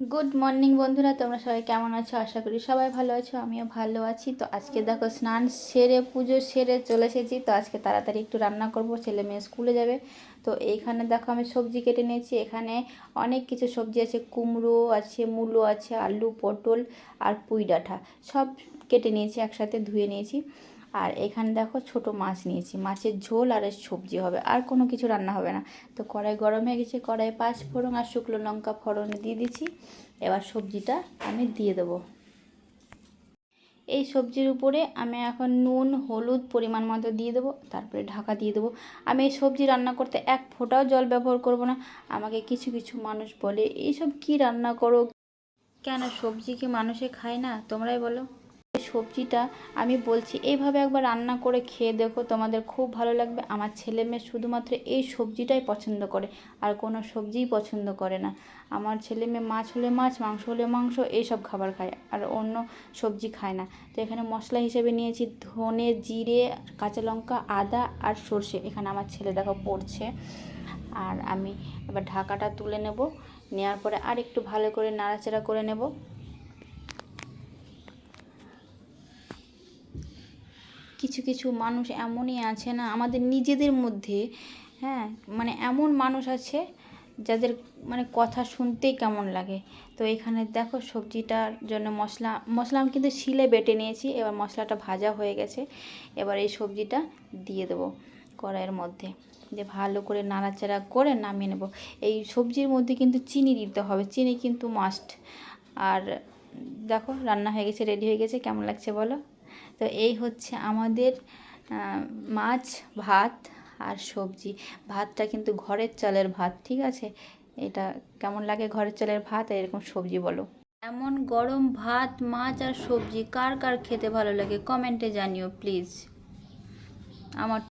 Good morning বন্ধুরা, তোমরা সবাই কেমন আছো? আশা করি সবাই ভালো আছো, আমিও ভালো আছি। তো আজকে দেখো, স্নান সেরে, পুজো সেরে চলে এসেছি। তো আজকে তাড়াতাড়ি একটু রান্না করব, ছেলে মেয়ে স্কুলে যাবে। তো এইখানে দেখো, আমি সবজি কেটে নিয়েছি। এখানে অনেক কিছু সবজি আছে, কুমড়ো আছে, মূলো আছে, আলু, পটল আর পুঁই ডাঁটা। সব কেটে নিয়েছি, একসাথে ধুয়ে নিয়েছি। আর এখানে দেখো ছোট মাছ নিয়েছি। মাছের ঝোল আর সবজি হবে, আর কোনো কিছু রান্না হবে না। তো কড়াই গরম হয়ে গেছে কড়াই পাঁচ ফোড়ন আর শুকনো লঙ্কা ফোড়ন দিয়ে দিচ্ছি। এবার সবজিটা আমি দিয়ে দেবো। এই সবজির উপরে আমি এখন নুন, হলুদ পরিমাণ মতো দিয়ে দেবো, তারপরে ঢাকা দিয়ে দেবো। আমি এই সবজি রান্না করতে এক ফোঁটাও জল ব্যবহার করব না। আমাকে কিছু কিছু মানুষ বলে, এইসব কি রান্না করো? কেন সবজি কি মানুষে খায় না? তোমরাই বলো। সবজিটা আমি বলছি, এইভাবে একবার রান্না করে খেয়ে দেখো, তোমাদের খুব ভালো লাগবে। আমার ছেলে মেয়ে শুধুমাত্র এই সবজিটাই পছন্দ করে, আর কোনো সবজিই পছন্দ করে না। আমার ছেলে মেয়ে মাছ হলে মাছ, মাংস হলে মাংস, এইসব খাবার খায়, আর অন্য সবজি খায় না। তো এখানে মশলা হিসেবে নিয়েছি ধনে, জিরে, কাঁচা লঙ্কা, আদা আর সর্ষে। এখানে আমার ছেলে দেখো পড়ছে। আর আমি এবার ঢাকাটা তুলে নেব নেওয়ার পরে আর একটু ভালো করে নাড়াচাড়া করে নেব। কিছু কিছু মানুষ এমনই আছে না, আমাদের নিজেদের মধ্যে হ্যাঁ মানে এমন মানুষ আছে যাদের মানে কথা শুনতেই কেমন লাগে। তো এখানে দেখো সবজিটার জন্য মশলা মশলা আমি কিন্তু শিলে বেটে নিয়েছি, এবার মশলাটা ভাজা হয়ে গেছে, এবার এই সবজিটা দিয়ে দেবো কড়াইয়ের মধ্যে। যে ভালো করে নাড়াচাড়া করে নামিয়ে নেব। এই সবজির মধ্যে কিন্তু চিনি দিতে হবে, চিনি কিন্তু মাস্ট আর দেখো রান্না হয়ে গেছে রেডি হয়ে গেছে, কেমন লাগছে বলো? তো এই হচ্ছে আমাদের মাছ, ভাত আর সবজি। ভাতটা কিন্তু ঘরের চালের ভাত, ঠিক আছে? এটা কেমন লাগে ঘরের চালের ভাত? আর এরকম সবজি বলো। এমন গরম ভাত, মাছ আর সবজি, কার কার খেতে ভালো লাগে? কমেন্টে জানিও, প্লিজ। আমার